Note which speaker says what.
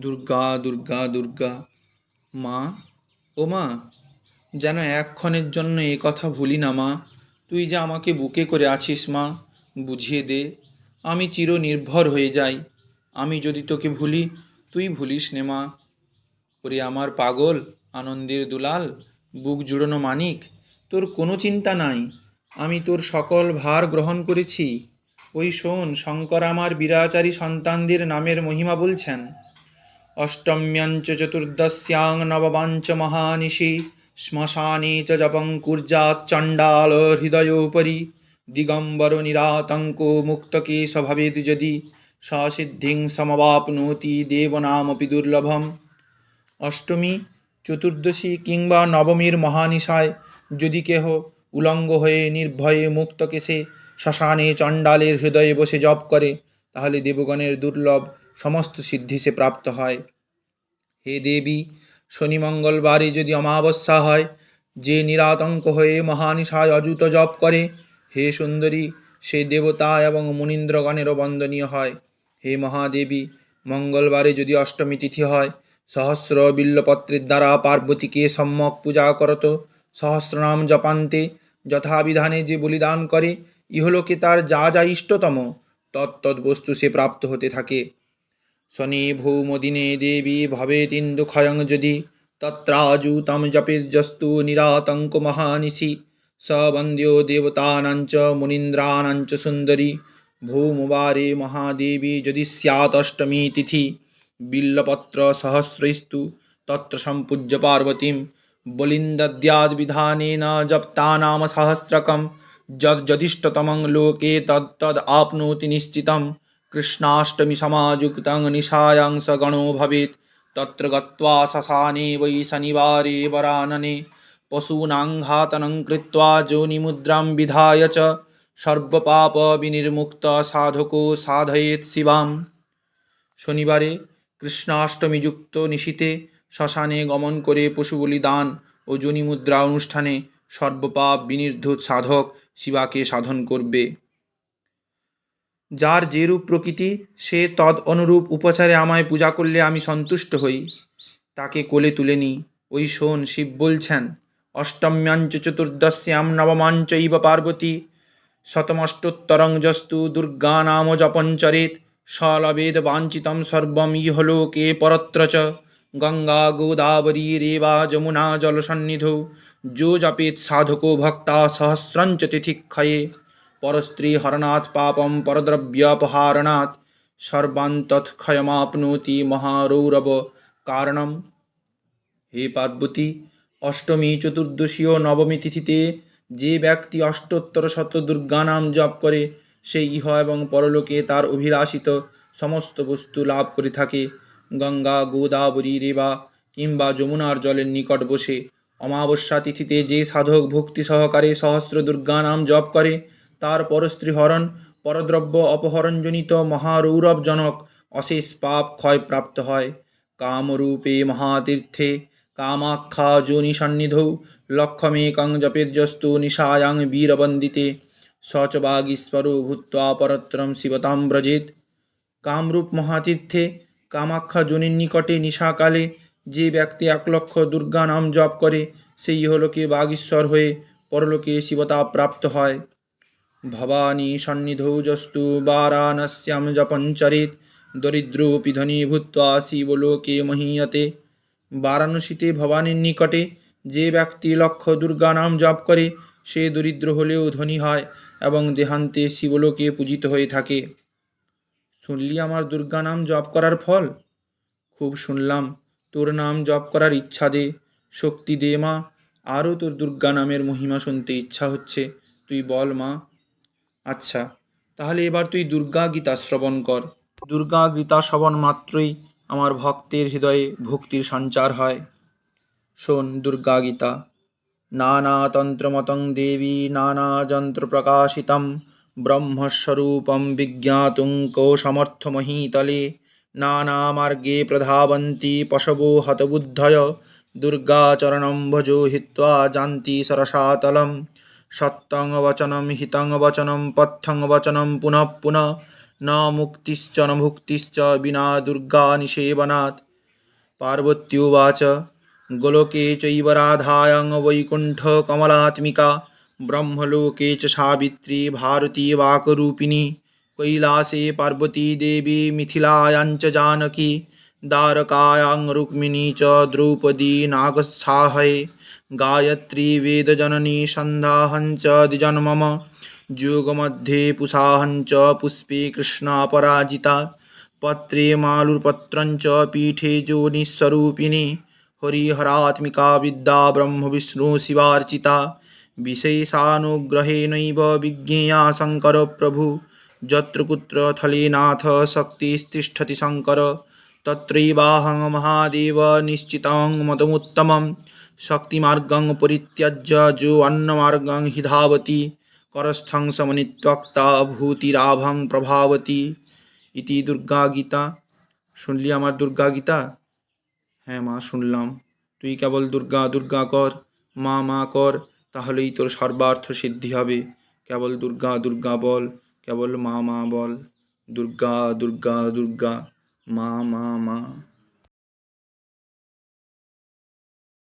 Speaker 1: দুর্গা দুর্গা দুর্গা, মা, ও মা, যেন এক্ষণের জন্য এ কথা ভুলি না, মা। তুই যে আমাকে বুকে করে আছিস, মা, বুঝিয়ে দে। আমি চির নির্ভর হয়ে যাই। আমি যদি তোকে ভুলি, তুই ভুলিস নে, মা। ওরে আমার পাগল, আনন্দের দুলাল, বুক জুড়োনো মানিক, তোর কোনো চিন্তা নাই। আমি তোর সকল ভার গ্রহণ করেছি। ওই শোন, শঙ্কর আমার বিরাচারী সন্তানদের নামের মহিমা বলছেন। অষ্টম্যঞ্চ চতুর্দশ্যাং নববাঞ্চ মহানিশি শ্মশানে চ জপং কুর্যাৎ চণ্ডাল হৃদয়োপরি দিগম্বর নিরাতঙ্ক মুক্তকে স্বভাবেদ যদি সসিদ্ধিং সমবাপ্নোতি দেবনামপি দুর্লভম অষ্টমী চতুর্দশী কিংবা নবমীর মহানিশায় যদি কেহ উলঙ্গ হয়ে নির্ভয়ে মুক্তকেশে শ্মশানে চণ্ডালের হৃদয়ে বসে জপ করে তাহলে দেবগণের দুর্লভ সমস্ত সিদ্ধি সে প্রাপ্ত হয়। হে দেবী, শনি মঙ্গলবারে যদি অমাবস্যা হয়, যে নিরাতঙ্ক হয়ে মহানিশায় অযুত জপ করে, হে সুন্দরী, সে দেবতা এবং মুনীন্দ্রগণেরও বন্দনীয় হয়। হে মহাদেবী, মঙ্গলবারে যদি অষ্টমী তিথি হয়, সহস্র বিল্লপত্রের দ্বারা পার্বতীকে সম্যক পূজা করত সহস্রনাম জপান্তে যথাবিধানে যে বলিদান করে, ইহলোকে তার যা যা ইষ্টতম তত্তৎ বস্তু সে প্রাপ্ত হতে থাকে। শনি ভৌমদিনে দেবী ভবেতিন্দুক্ষয়ং যদি, তত্রাজুতম জপেজস্তু নিরাতঙ্ক মহানিশি স বন্দ্यो দেবতানাঞ্চ মুনীন্দ্রানাঞ্চ সুন্দরী, ভৌমবারে মহাদেবী যদি স্যাতষ্টমী তিথি, বিল্লপত্র সহস্রৈস্তু তত্র সম্পূজ্য পার্বতীম বলিন্দদ্যাদ্বিধানেন জপ্তানাম সহস্রকম যদিষ্টতমং লোকে তত্তদ আপ্নোতি নিশ্চিতম কৃষ্ণাষ্টমী সমাযুক্তং নিশায়াং স গণো ভবেত তত্র গত্বা শশানে বৈ শনিবারে বরাননে। পশূনাং ঘাতনং কৃত্বা যোনিমুদ্রাং বিধায় চ। সর্বপাপ বিনির্মুক্ত সাধকো সাধয়েত শিবাম। শনিবারে কৃষ্ণাষ্টমীযুক্ত নিশীতে শশানে গমন করে পশুবলি দান ও যোনিমুদ্রা অনুষ্ঠানে সর্বপাপ বিনির্ধুত সাধক শিবাকে সাধন করবে। যার যেরূপ প্রকৃতি, সে তদ অনুরূপ উপচারে আমায় পূজা করলে আমি সন্তুষ্ট হই। তাকে কোলে তুলে নিই ওই শোন শিব বলছেন, অষ্টম্যাঞ্চ চতুর্দশ্যাম নবমাঞ্চ ইব পার্বতী শতমষ্টোত্তরং যস্তু দুর্গা নাম জপঞ্চরেত সলবেদ বাঞ্ছিতম সর্বম ইহলোকে পরত্র চ। গঙ্গা গোদাবরী রেবা যমুনা জলসন্নিধৌ, যো জপেত সাধকো ভক্তা সহস্রঞ্চ তিথিক্ষয়ে। পরস্ত্রী হরণাৎ পাপম পরদ্রব্যাপহারণাৎ সর্বান্তৎক্ষয়মাপ্নোতি মহারৌরব কারণম হে পার্বতী অষ্টমী চতুর্দশী ও নবমী তিথিতে যে ব্যক্তি অষ্টোত্তর শত দুর্গা নাম জপ করে, সে ইহ এবং পরলোকে তার অভিলাষিত সমস্ত বস্তু লাভ করে থাকে। গঙ্গা, গোদাবরী রেবা কিংবা যমুনার জলের নিকট বসে। অমাবস্যা তিথিতে যে সাধক ভক্তি সহকারে সহস্র দুর্গা নাম জপ করে তার পরস্ত্রী হরণ পরদ্রব্য অপহরণজনিত মহারৌরবজনক অশেষ পাপ ক্ষয় প্রাপ্ত হয়। কামরূপে মহাতীর্থে কামাখ্যা যোনি সন্নিধৌ লক্ষমেকং জপের্যস্তু নিশায়াং বীরবন্দিতে স চ বাগীশ্বরো ভূত্বা পরত্রম শিবতাম ব্রজেত। কামরূপ মহাতীর্থে কামাখ্যা যোনির নিকটে নিশাকালে যে ব্যক্তি এক লক্ষ দুর্গা নাম জপ করে, সেই ইহলোকে বাগীশ্বর হয়ে পরলোকে শিবতা প্রাপ্ত হয়। ভবানী সন্নিধৌ যস্তু বারাণস্যাম জপঞ্চরেত দরিদ্রোপি ধনী ভূত্বা শিবলোকে মহীয়তে বারাণসীতে ভবানীর নিকটে যে ব্যক্তি লক্ষ দুর্গা নাম জপ করে সে দরিদ্র হলেও ধনী হয় এবং দেহান্তে শিবলোকে পূজিত হয়ে থাকে। শুনলি আমার দুর্গা নাম জপ করার ফল? খুব শুনলাম, তোর নাম জপ করার ইচ্ছা দে। শক্তি দে মা, আরও তোর দুর্গা নামের মহিমা শুনতে ইচ্ছা হচ্ছে। তুই বল মা আচ্ছা তাহলে এবার তুই দুর্গা গীতা শ্রবণ কর। দুর্গা গীতা শ্রবণ মাত্রই আমার ভক্তের হৃদয়ে ভক্তির সঞ্চার হয়। শোন দুর্গা গীতা। নানা তন্ত্রমতং দেবী নানাযন্ত্রপ্রকাশিতম ব্রহ্মস্বরূপম বিজ্ঞাতুং কোশমর্থমহীতলে। নানামার্গে প্রধাবন্তি পশবো হতবুদ্ধয়। দুর্গাচরণं ভজো হিত্वा যান্তি সরসাতলম। সত্যং বচনম হিতং বচনম পথ্যং বচনম পুনঃ পুনঃ ন মুক্তিশ্চ ন ভুক্তিশ্চ বিনা দুর্গা নিষেবনাথ পার্বতী উবাচ, গোলকে চৈব রাধায়াং বৈকুণ্ঠ কমলাত্মিকা, ব্রহ্মলোকে চ সাবিত্রী ভারতী বাকরূপিণী, কৈলাসে পার্বতী দেবী মিথিলায়াঞ্চ জানকী, দ্বারকায়াং রুক্মিণী চ দ্রৌপদী নাগসাহয়ে। गायत्री वेदजननी मम द्विजन्मम योगमध्ये पुषाहंच पुष्पे कृष्णापराजिता पत्रे मालुर्पत्रञ्च पीठे योनिस्वरूपिणी हरिहरात्मिका विद्या ब्रह्म ब्रह्मविष्णुशिवार्चिता विशेषानुग्रहेणैव विज्ञेया शङ्कर प्रभु जत्र कुत्र थलेनाथ शक्तिस्तिष्ठति शङ्कर, तत्रैवाहं महादेव निश्चिताङ्गमतमुत्तमम्। শক্তিমার্গং পরিত্যাজ্য যো অন্নমার্গং হিধাবতি, করস্থং সমনিত্যক্তা ভূতিরাভং প্রভাবতী ইতি দুর্গা গীতা। শুনলি আমার দুর্গা গীতা? হ্যাঁ মা, শুনলাম। তুই কেবল দুর্গা দুর্গা কর, মা মা কর, তাহলেই তোর সর্বার্থ সিদ্ধি হবে। কেবল দুর্গা দুর্গা বল, কেবল মা মা বল। দুর্গা দুর্গা দুর্গা, মা মা মা।